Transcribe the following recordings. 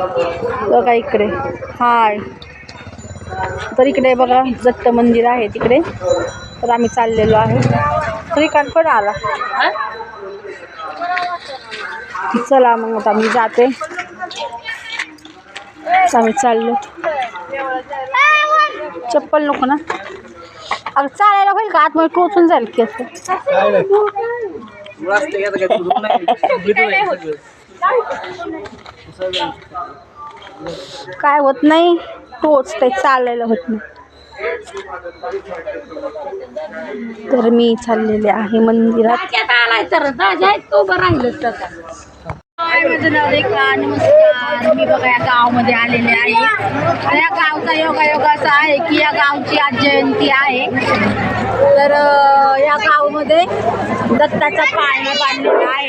बघा इकडे. हाय. तर इकडे बघा दत्त मंदिर आहे तिकडे. तर आम्ही चाललेलो आहे. श्रीकांत पण आला? चला मग आता मी जाते. आम्ही चाललो. चप्पल नको ना. अगं चालायला होईल का? आतमध्ये टोचून जाईल केस काय होत नाही. टोचते चालायला होत नाही. तर मी चाललेले आहे मंदिरात. आलाय तर राहिलं तर. माझं नाव रेखा नमस्कार. मी बघा या गावामध्ये आलेले आहे. या गावचा योगा योगा असा आहे की या गावची आज जयंती आहे. तर या गावामध्ये दत्ताचा पाळणा बांधलेला आहे.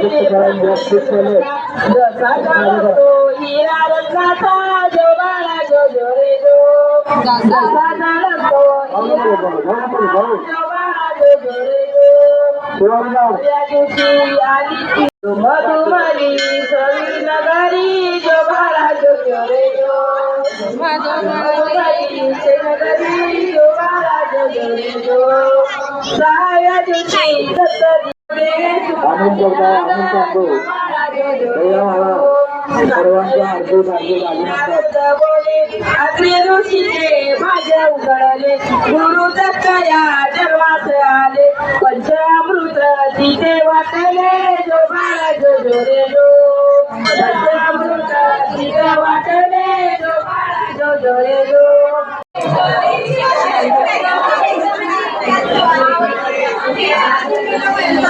પ્રવૃત્ત કરવાની જો મારા રે आनंद करता आनंद ऋषीचे उघडले. गुरु जन्मास आले. पंचामृत तिथे वाटले जो बाळा जो जो रे जो पंचामृत तिथे वाटले जो बाळा जो जो रे जो आपल्याला